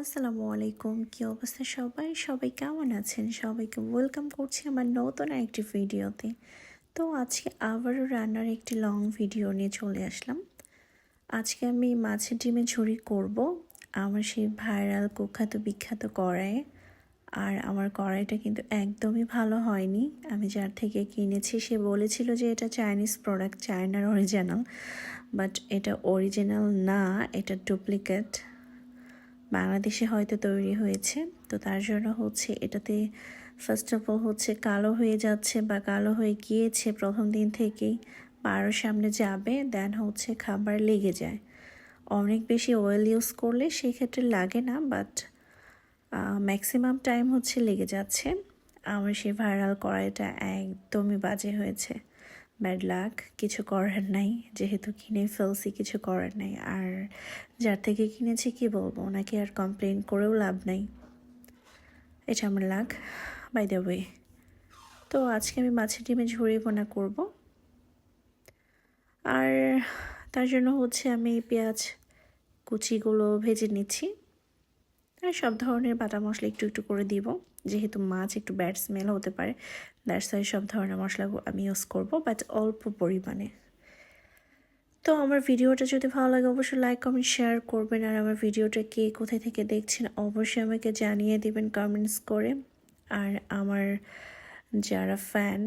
আসসালামু আলাইকুম, কী অবস্থা সবাই? সবাই কেমন আছেন? সবাইকে ওয়েলকাম করছি আমার নতুন একটি ভিডিওতে। তো আজকে আবারও রান্নার একটি লং ভিডিও নিয়ে চলে আসলাম। আজকে আমি মাছের ডিমে ঝুড়ি করব, আমার সেই ভাইরাল কুখ্যাত, বিখ্যাত কড়াইয়ে আর আমার কড়াইটা কিন্তু একদমই ভালো হয়নি। আমি যার থেকে কিনেছি, সে বলেছিল যে এটা চাইনিজ প্রোডাক্ট চায়নার অরিজিনাল বাট এটা অরিজিনাল না, এটা ডুপ্লিকেট বাংলাদেশে হয়তো তৈরি হয়েছে। তো তার জন্য হচ্ছে এটাতে ফার্স্ট অফ অল হচ্ছে কালো হয়ে যাচ্ছে বা কালো হয়ে গিয়েছে প্রথম দিন থেকেই পারোর সামনে যাবে দেন হচ্ছে খাবার লেগে যায়। অনেক বেশি অয়েল ইউজ করলে সেই ক্ষেত্রে লাগে না বাট ম্যাক্সিমাম টাইম হচ্ছে লেগে যাচ্ছে। আমার সেই ভাইরাল কড়াইটা একদমই বাজে হয়েছে। ব্যাড লাক কিছু করার নাই, যেহেতু কিনে ফেলছি, কিছু করার নাই। আর যার থেকে কিনেছি কি বলব, ওনাকে আর কমপ্লেন করেও লাভ নাই। এটা আমার লাক বাই দ্য ওয়ে তো আজকে আমি মাছের ডিমে ঝুড়ি বোনা করব। আর তার জন্য হচ্ছে আমি পেঁয়াজ কুচিগুলো ভেজে নিচ্ছি। আর সব ধরনের বাটা মশলা একটু একটু করে দিব। যেহেতু মাছ একটু ব্যাড স্মেল হতে পারে দ্যাটস ওয়াই সব ধরনের মশলা আমি ইউজ করব বাট অল্প পরিমাণে। তো আমার ভিডিওটা যদি ভালো লাগে, অবশ্যই লাইক কমেন্ট শেয়ার করবেন। আর আমার ভিডিওটা কে কোথায় থেকে দেখছেন, অবশ্যই আমাকে জানিয়ে দেবেন কমেন্টস করে। আর আমার যারা ফ্যান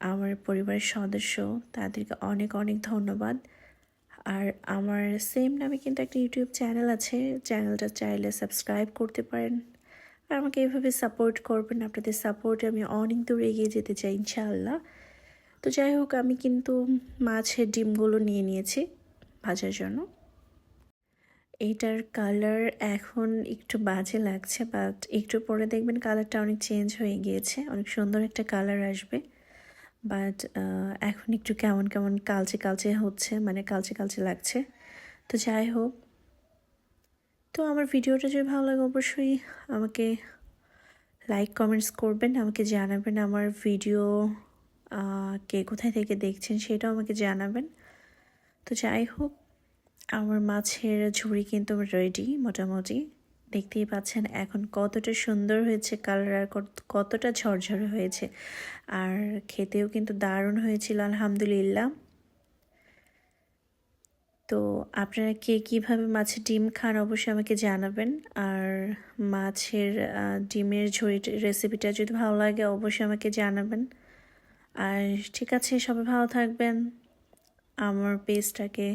আমার পরিবারের সদস্য, তাদেরকে অনেক অনেক ধন্যবাদ। আর আমার সেম নামে কিন্তু একটা ইউটিউব চ্যানেল আছে। চ্যানেলটা চাইলে সাবস্ক্রাইব করতে পারেন। আর আমাকে এভাবে সাপোর্ট করবেন, আপনাদের সাপোর্টে আমি অনেক দূর এগিয়ে যেতে চাই, ইনশাআল্লাহ। তো যাই হোক, আমি কিন্তু মাছের ডিমগুলো নিয়ে নিয়েছি ভাজার জন্য। এইটার কালার এখন একটু বাজে লাগছে বাট একটু পরে দেখবেন কালারটা অনেক চেঞ্জ হয়ে গিয়েছে। অনেক সুন্দর একটা কালার আসবে। বাট এখন একটু কেমন কেমন কালচে কালচে হচ্ছে মানে কালচে কালচে লাগছে। তো যাই হোক, তো আমার ভিডিওটা যদি ভালো লাগে অবশ্যই আমাকে লাইক কমেন্টস করবেন, আমাকে জানাবেন আমার ভিডিও কে কোথায় থেকে দেখছেন সেটাও আমাকে জানাবেন। তো যাই হোক, আমার মাছের ঝুড়ি কিন্তু রেডি মোটামুটি। দেখতেই পাচ্ছেন এখন কতটা সুন্দর হয়েছে কালার আর কতটা ঝরঝরে হয়েছে। আর খেতেও কিন্তু দারুণ হয়েছিল, আলহামদুলিল্লাহ। তো আপনারা কে কীভাবে মাছের ডিম খান অবশ্যই আমাকে জানাবেন। আর মাছের ডিমের ঝুড়ি রেসিপিটা যদি ভালো লাগে অবশ্যই আমাকে জানাবেন। আর ঠিক আছে, সবাই ভালো থাকবেন। আমার পেজটাকে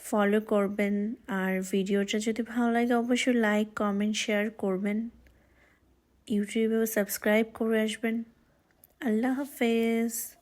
ফলো করবেন। আর ভিডিওটা যদি ভালো লাগে, অবশ্যই লাইক কমেন্ট শেয়ার করবেন। ইউটিউবেও সাবস্ক্রাইব করে আসবেন। আল্লাহ হাফেজ।